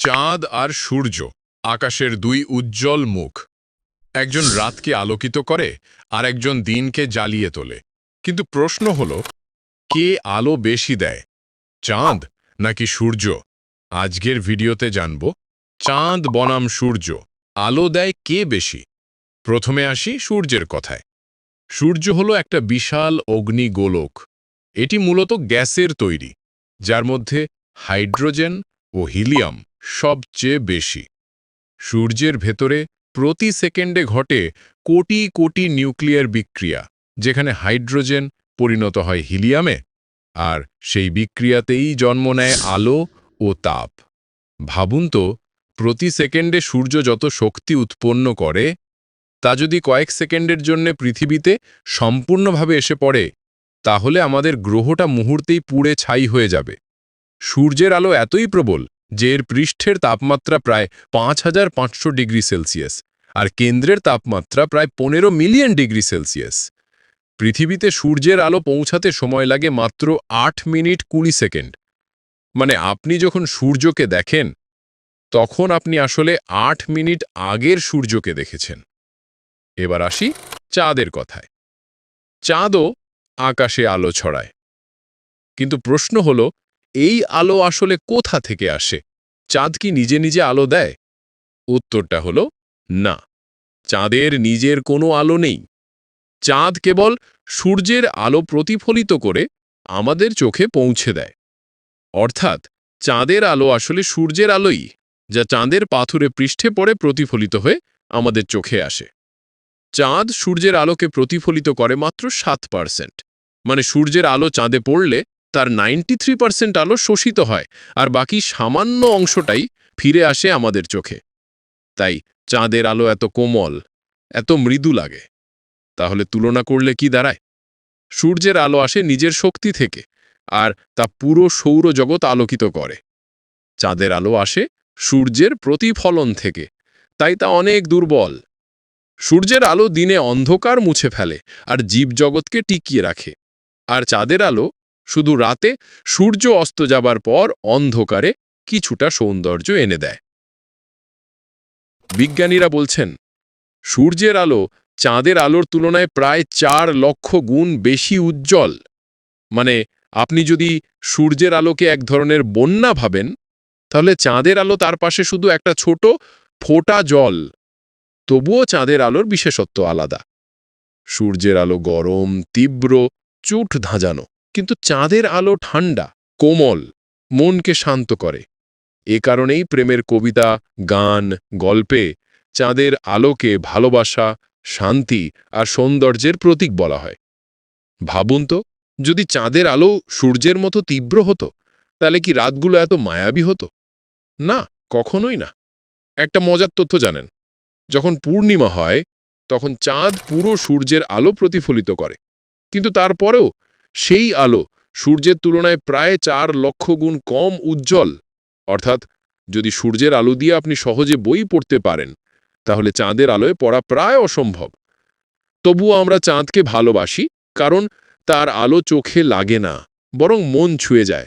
চাঁদ আর সূর্য, আকাশের দুই উজ্জ্বল মুখ। একজন রাতকে আলোকিত করে, আর একজন দিনকে জ্বালিয়ে তোলে। কিন্তু প্রশ্ন হল, কে আলো বেশি দেয়, চাঁদ নাকি সূর্য? আজকের ভিডিওতে জানব, চাঁদ বনাম সূর্য, আলো দেয় কে বেশি? প্রথমে আসি সূর্যের কথায়। সূর্য হলো একটা বিশাল অগ্নিগোলক। এটি মূলত গ্যাসের তৈরি, যার মধ্যে হাইড্রোজেন ও হিলিয়াম সবচেয়ে বেশি। সূর্যের ভেতরে প্রতি সেকেন্ডে ঘটে কোটি কোটি নিউক্লিয়ার বিক্রিয়া, যেখানে হাইড্রোজেন পরিণত হয় হিলিয়ামে, আর সেই বিক্রিয়াতেই জন্ম নেয় আলো ও তাপ। ভাবুন তো, প্রতি সেকেন্ডে সূর্য যত শক্তি উৎপন্ন করে, তা যদি কয়েক সেকেন্ডের জন্য পৃথিবীতে সম্পূর্ণভাবে এসে পড়ে, তাহলে আমাদের গ্রহটা মুহূর্তেই পুড়ে ছাই হয়ে যাবে। সূর্যের আলো এতই প্রবল যে এর পৃষ্ঠের তাপমাত্রা প্রায় পাঁচ হাজার পাঁচশো ডিগ্রি সেলসিয়াস আর কেন্দ্রের তাপমাত্রা প্রায় পনেরো মিলিয়ন ডিগ্রি সেলসিয়াস। পৃথিবীতে সূর্যের আলো পৌঁছাতে সময় লাগে মাত্র আট মিনিট কুড়ি সেকেন্ড। মানে আপনি যখন সূর্যকে দেখেন, তখন আপনি আসলে আট মিনিট আগের সূর্যকে দেখেছেন। এবার আসি চাঁদের কথায়। চাঁদও আকাশে আলো ছড়ায়। কিন্তু প্রশ্ন হল এই আলো আসলে কোথা থেকে আসে? চাঁদ কি নিজে নিজে আলো দেয়? উত্তরটা হল, না। চাঁদের নিজের কোনো আলো নেই। চাঁদ কেবল সূর্যের আলো প্রতিফলিত করে আমাদের চোখে পৌঁছে দেয়। অর্থাৎ, চাঁদের আলো আসলে সূর্যের আলোই, যা চাঁদের পাথুরে পৃষ্ঠে পড়ে প্রতিফলিত হয়ে আমাদের চোখে আসে। চাঁদ সূর্যের আলোকে প্রতিফলিত করে মাত্র সাত পার্সেন্ট। মানে সূর্যের আলো চাঁদে পড়লে তার নাইনটি থ্রি পার্সেন্ট আলো শোষিত হয়, আর বাকি সামান্য অংশটাই ফিরে আসে আমাদের চোখে। তাই চাঁদের আলো এত কোমল, এত মৃদু লাগে। তাহলে তুলনা করলে কি দাঁড়ায়? সূর্যের আলো আসে নিজের শক্তি থেকে, আর তা পুরো সৌরজগৎ আলোকিত করে। চাঁদের আলো আসে সূর্যের প্রতিফলন থেকে, তাই তা অনেক দুর্বল। সূর্যের আলো দিনে অন্ধকার মুছে ফেলে, আর জীবজগৎকে টিকিয়ে রাখে। আর চাঁদের আলো শুধু রাতে সূর্য অস্ত যাবার পর অন্ধকারে কিছুটা সৌন্দর্য এনে দেয়। বিজ্ঞানীরা বলছেন, সূর্যের আলো চাঁদের আলোর তুলনায় প্রায় চার লক্ষ গুণ বেশি উজ্জ্বল। মানে আপনি যদি সূর্যের আলোকে এক ধরনের বন্যা ভাবেন, তাহলে চাঁদের আলো তার পাশে শুধু একটা ছোট ফোঁটা জল, তবুও চাঁদের আলোর বিশেষত্ব আলাদা। সূর্যের আলো গরম, তীব্র, চুট ধাঁজানো। কিন্তু চাঁদের আলো ঠান্ডা কোমল, মনকে শান্ত করে। এ কারণেই প্রেমের কবিতা, গান, গল্পে চাঁদের আলোকে ভালোবাসা, শান্তি আর সৌন্দর্যের প্রতীক বলা হয়। ভাবুন তো, যদি চাঁদের আলো সূর্যের মতো তীব্র হতো, তাহলে কি রাতগুলো এত মায়াবী হতো? না, কখনোই না। একটা মজার তথ্য জানেন, যখন পূর্ণিমা হয়, তখন চাঁদ পুরো সূর্যের আলো প্রতিফলিত করে। কিন্তু তারপরেও সেই আলো সূর্যের তুলনায় প্রায় চার লক্ষ গুণ কম উজ্জ্বল। অর্থাৎ, যদি সূর্যের আলো দিয়ে আপনি সহজে বই পড়তে পারেন, তাহলে চাঁদের আলোয় পড়া প্রায় অসম্ভব। তবুও আমরা চাঁদকে ভালোবাসি, কারণ তার আলো চোখে লাগে না, বরং মন ছুঁয়ে যায়।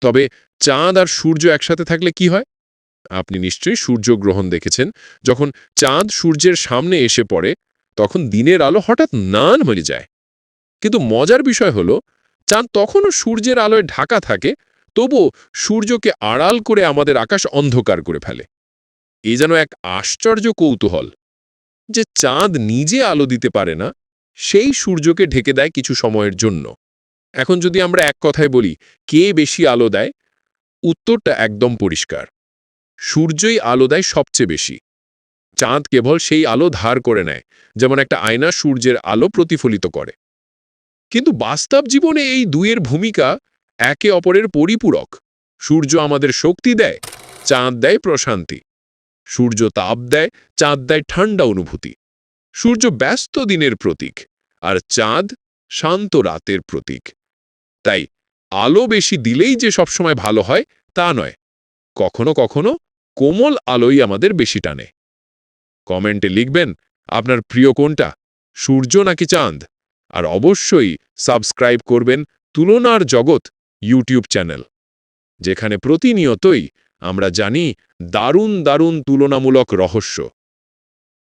তবে চাঁদ আর সূর্য একসাথে থাকলে কি হয়? আপনি নিশ্চয়ই সূর্যগ্রহণ দেখেছেন। যখন চাঁদ সূর্যের সামনে এসে পড়ে, তখন দিনের আলো হঠাৎ নান হয়ে যায়। কিন্তু মজার বিষয় হলো, চাঁদ তখনও সূর্যের আলোয় ঢাকা থাকে, তবুও সূর্যকে আড়াল করে আমাদের আকাশ অন্ধকার করে ফেলে। এ যেন এক আশ্চর্য কৌতূহল যে চাঁদ নিজে আলো দিতে পারে না, সেই সূর্যকে ঢেকে দেয় কিছু সময়ের জন্য। এখন যদি আমরা এক কথায় বলি, কে বেশি আলো দেয়? উত্তরটা একদম পরিষ্কার। সূর্যই আলো দেয় সবচেয়ে বেশি। চাঁদ কেবল সেই আলো ধার করে নেয়, যেমন একটা আয়না সূর্যের আলো প্রতিফলিত করে। কিন্তু বাস্তব জীবনে এই দুইয়ের ভূমিকা একে অপরের পরিপূরক। সূর্য আমাদের শক্তি দেয়, চাঁদ দেয় প্রশান্তি। সূর্য তাপ দেয়, চাঁদ দেয় ঠান্ডা অনুভূতি। সূর্য ব্যস্ত দিনের প্রতীক, আর চাঁদ শান্ত রাতের প্রতীক। তাই আলো বেশি দিলেই যে সবসময় ভালো হয়, তা নয়। কখনো কখনো কোমল আলোই আমাদের বেশি টানে। কমেন্টে লিখবেন, আপনার প্রিয় কোনটা, সূর্য নাকি চাঁদ? আর অবশ্যই সাবস্ক্রাইব করবেন তুলনার জগৎ ইউটিউব চ্যানেল, যেখানে প্রতিনিয়তই আমরা জানি দারুণ দারুণ তুলনামূলক রহস্য।